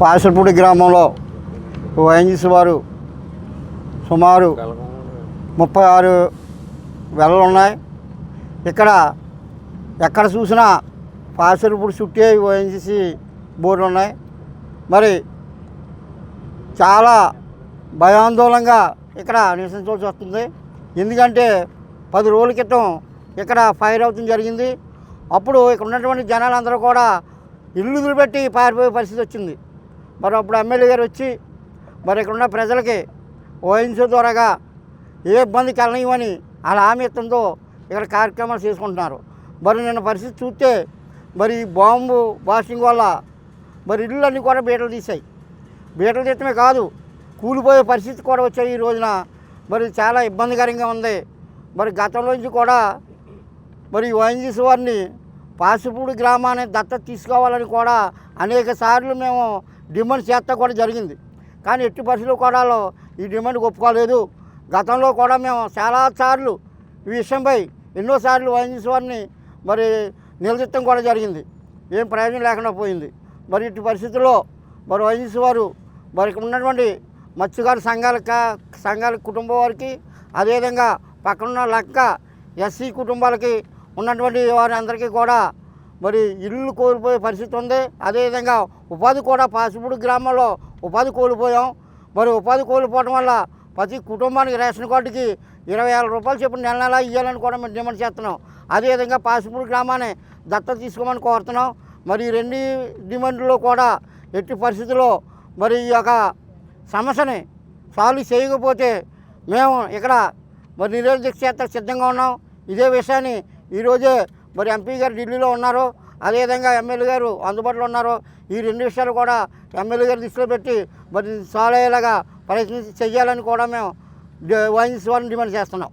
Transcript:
పాసలపూడి గ్రామంలో వైఎన్జిసి వారు సుమారు ముప్పై ఆరు వెలలు ఉన్నాయి ఇక్కడ ఎక్కడ చూసినా పాసలపూడి చుట్టే వైఎన్జిసి బోర్డులు ఉన్నాయి మరి చాలా భయాందోళనగా ఇక్కడ నివసించవలసి వస్తుంది. ఎందుకంటే పది రోజుల క్రితం ఇక్కడ ఫైర్ అవుతుంది జరిగింది. అప్పుడు ఇక్కడ ఉన్నటువంటి జనాలందరూ కూడా ఇల్లు వదిలిపెట్టి పారిపోయే పరిస్థితి వచ్చింది. మరి అప్పుడు ఎమ్మెల్యే గారు వచ్చి మరి ఇక్కడ ఉన్న ప్రజలకి ఓఎన్సీ ద్వారాగా ఏ ఇబ్బంది కలనివ్వని అలా హామీ ఇస్తుందో ఇక్కడ కార్యక్రమాలు చేసుకుంటున్నారు. మరి నిన్న పరిస్థితి చూస్తే మరి ఈ బాంబు బాస్టింగ్ వల్ల మరి ఇళ్ళన్నీ కూడా బీటలు తీసాయి బీటలు తీయటమే కాదు కూలిపోయే పరిస్థితి కూడా వచ్చాయి ఈ రోజున. మరి చాలా ఇబ్బందికరంగా ఉంది. మరి గతంలోంచి కూడా మరి ఓఎన్జీసీ వారిని పాసిపూడి గ్రామాన్ని దత్తత తీసుకోవాలని కూడా అనేక సార్లు మేము డిమాండ్ చేస్తా కూడా జరిగింది. కానీ ఎట్టి పరిస్థితులు కూడా ఈ డిమాండ్ ఒప్పుకోలేదు. గతంలో కూడా మేము చాలా సార్లు ఈ విషయంపై ఎన్నోసార్లు వహించే వారిని మరి నిలదీయటం కూడా జరిగింది. ఏం ప్రయోజనం లేకుండా పోయింది. మరి ఇటు పరిస్థితుల్లో మరి వహించే వారు మరి ఉన్నటువంటి మత్స్యకారు సంఘాల సంఘాల కుటుంబం వారికి అదేవిధంగా పక్కనున్న లక్క ఎస్సీ కుటుంబాలకి ఉన్నటువంటి వారి అందరికీ కూడా మరి ఇల్లు కోల్పోయే పరిస్థితి ఉంది. అదేవిధంగా ఉపాధి కూడా పాసిపూడి గ్రామంలో ఉపాధి కోల్పోయాం. మరి ఉపాధి కోల్పోవడం వల్ల ప్రతి కుటుంబానికి రేషన్ కార్డుకి ఇరవై వేల రూపాయలు చెప్పిన నెల నెల ఇవ్వాలని కూడా మేము డిమాండ్ చేస్తున్నాం. అదేవిధంగా పాసిపూడి గ్రామాన్ని దత్తత తీసుకోమని కోరుతున్నాం. మరి రెండు డిమాండ్లో కూడా ఎట్టి పరిస్థితుల్లో మరి ఈ యొక్క సమస్యని సాల్వ్ చేయకపోతే మేము ఇక్కడ మరి నిరోధక క్షేత్ర సిద్ధంగా ఉన్నాం. ఇదే విషయాన్ని ఈరోజే మరి ఎంపీ గారు ఢిల్లీలో ఉన్నారు. అదేవిధంగా ఎమ్మెల్యే గారు అందుబాటులో ఉన్నారు. ఈ రెండు విషయాలు కూడా ఎమ్మెల్యే గారు దృష్టిలో పెట్టి మరి సాల్వ్ అయ్యేలాగా ప్రయత్నం చేయాలని కూడా మేము వైన్స్ వారిని డిమాండ్ చేస్తున్నాం.